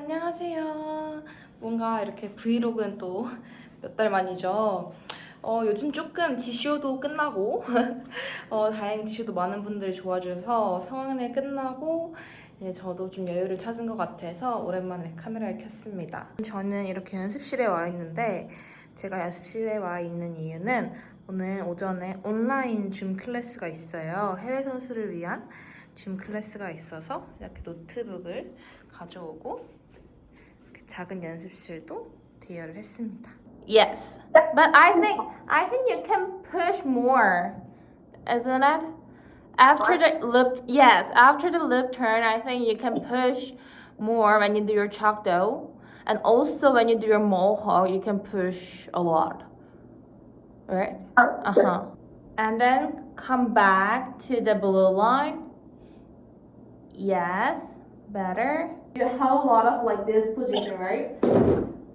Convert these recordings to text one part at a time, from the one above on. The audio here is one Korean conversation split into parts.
안녕하세요. 뭔가 이렇게 브이로그는 또 몇 달 만이죠. 어, 요즘 조금 지쇼도 끝나고, 어, 다행히 지쇼도 많은 분들이 좋아주셔서 성황리 끝나고, 예, 저도 좀 여유를 찾은 것 같아서 오랜만에 카메라를 켰습니다. 저는 이렇게 연습실에 와 있는데, 제가 연습실에 와 있는 이유는 오늘 오전에 온라인 줌 클래스가 있어요. 해외 선수를 위한 줌 클래스가 있어서 이렇게 노트북을 가져오고 작은 연습실도 대여를 했습니다. Yes, but I think I think you can push more, isn't it? After the loop, yes, after the loop turn, I think you can push more when you do your chalk dough, and also when you do your mohawk, you can push a lot, right? Uh huh. And then come back to the blue line. Yes, better. You have a lot of like this position, right?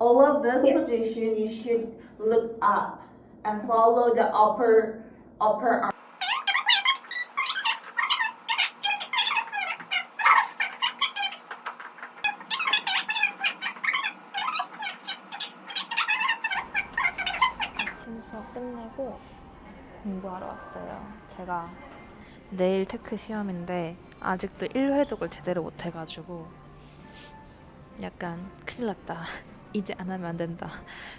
all of this position you should look up and follow the upper upper arm. 아침 수업 끝내고 공부하러 왔어요. 제가 내일 테크 시험인데 아직도 1회독을 제대로 못 해가지고 약간 큰일 났다. 이제 안 하면 안 된다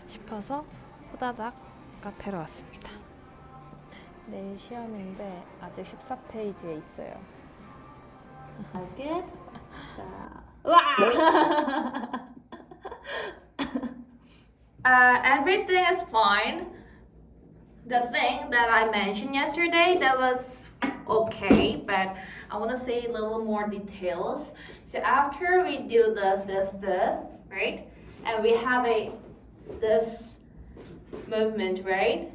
싶어서 호다닥 카페로 왔습니다. 내일 시험인데 아직 14페이지에 있어요. Good. uh, everything is fine. The thing that I mentioned yesterday that was okay, but I want to say a little more details. So after we do this, this, this, right, and we have a this movement, right?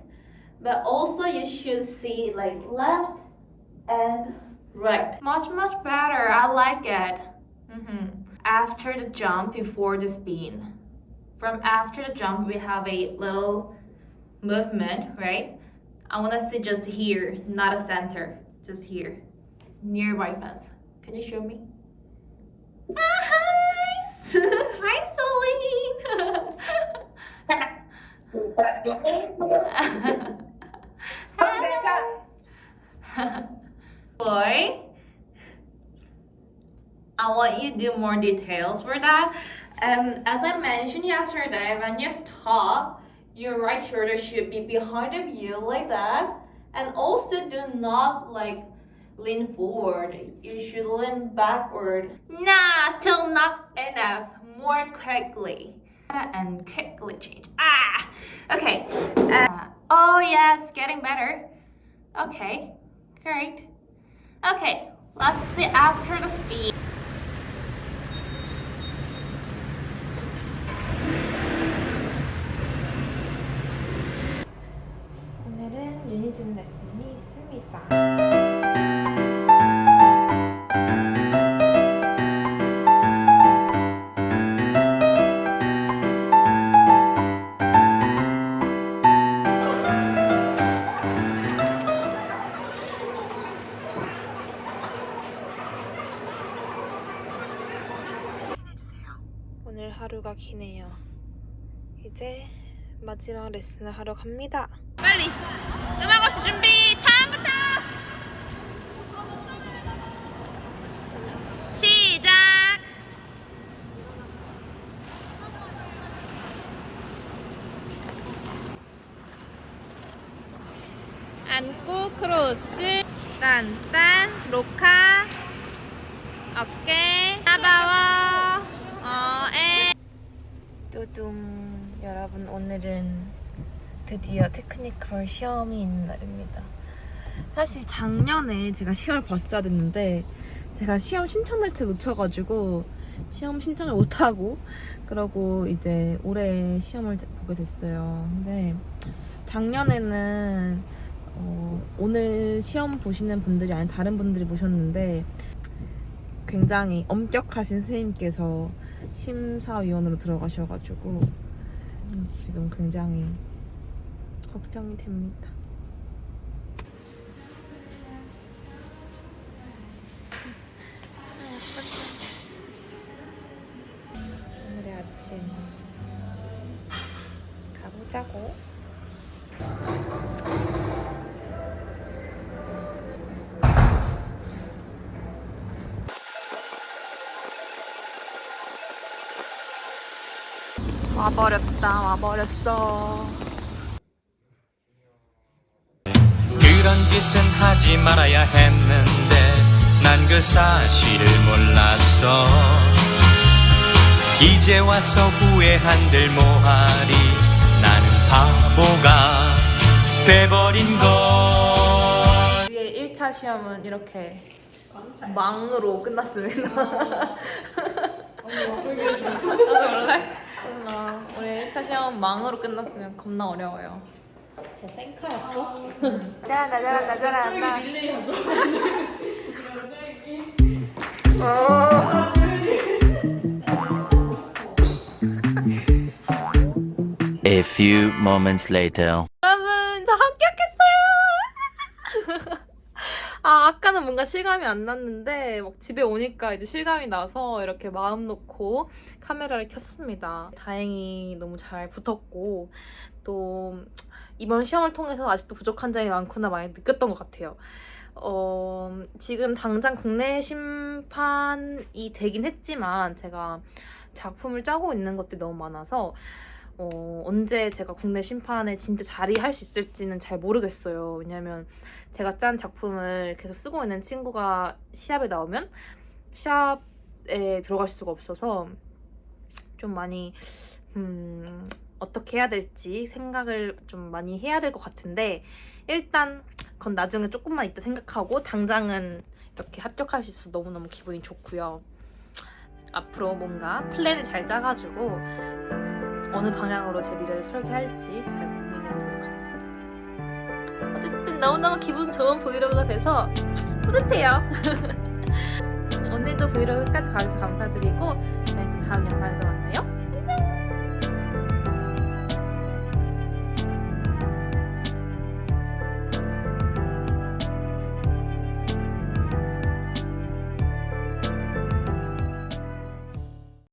But also you should see like left and right. Much much better. I like it. mm -hmm. After the jump, before the spin. From after the jump, we have a little movement, right? I want to see just here, not a center, just here, nearby fence. Can you show me? Ah, hi, hi, Celine. Hi. Boy, I want you to do more details for that. Um, as I mentioned yesterday, when you stop, your right shoulder should be behind of you like that. And also do not like lean forward. You should lean backward. Nah, still not enough. More quickly. And quickly change. Ah! Okay. Uh, oh yes, getting better. Okay. Great. Okay, let's see after the speed. 유니즘 레슨이 있습니다. 오늘 하루가 기네요. 이제 마지막 레슨을 하러 갑니다. 빨리. 음악 없이 준비. 처음부터. 시작. 안고 크로스. 딴딴 로카. 어깨. 뚜둥 여러분 오늘은 드디어 테크니컬 시험이 있는 날입니다. 사실 작년에 제가 시험을 봤어야 됐는데 제가 시험 신청 날짜 놓쳐가지고 시험 신청을 못하고 그러고 이제 올해 시험을 보게 됐어요. 근데 작년에는 어, 오늘 시험 보시는 분들이 아닌 다른 분들이 보셨는데 굉장히 엄격하신 선생님께서 심사위원으로 들어가셔가지고 지금 굉장히 걱정이 됩니다. 사진 가보자고. 와버렸다, 와버렸어. 그런 짓은 하지 말아야 했는데 난 그 사실을 몰랐어 이제 와서 후회한들 뭐하리 나는 바보가 돼버린 걸 우리의 1차 시험은 이렇게 망으로 끝났습니다. 나도 몰래? 몰라. 우리 1차 시험 망으로 끝났으면 겁나 어려워요. 제 셀카였죠? 잘한다, 잘한다, 잘한다. A few moments later. 여러분, 저 합격했어요! 아, 아까는 뭔가 실감이 안 났는데, 막 집에 오니까 이제 실감이 나서 이렇게 마음 놓고 카메라를 켰습니다. 다행히 너무 잘 붙었고, 또, 이번 시험을 통해서 아직도 부족한 점이 많구나 많이 느꼈던 것 같아요. 어, 지금 당장 국내 심판이 되긴 했지만, 제가 작품을 짜고 있는 것들이 너무 많아서, 어, 언제 제가 국내 심판에 진짜 자리할 수 있을지는 잘 모르겠어요. 왜냐면 제가 짠 작품을 계속 쓰고 있는 친구가 시합에 나오면 시합에 들어갈 수가 없어서 좀 많이 음, 어떻게 해야 될지 생각을 좀 많이 해야 될 것 같은데 일단 그건 나중에 조금만 이따 생각하고 당장은 이렇게 합격할 수 있어서 너무너무 기분이 좋고요. 앞으로 뭔가 플랜을 잘 짜가지고 어느 방향으로 제 미래를 설계할지 잘 고민해 보도록 하겠습니다. 어쨌든 너무너무 기분 좋은 브이로그가 돼서 뿌듯해요. 오늘도 브이로그 끝까지 봐주셔서 감사드리고 저희 또 다음 영상에서 만나요.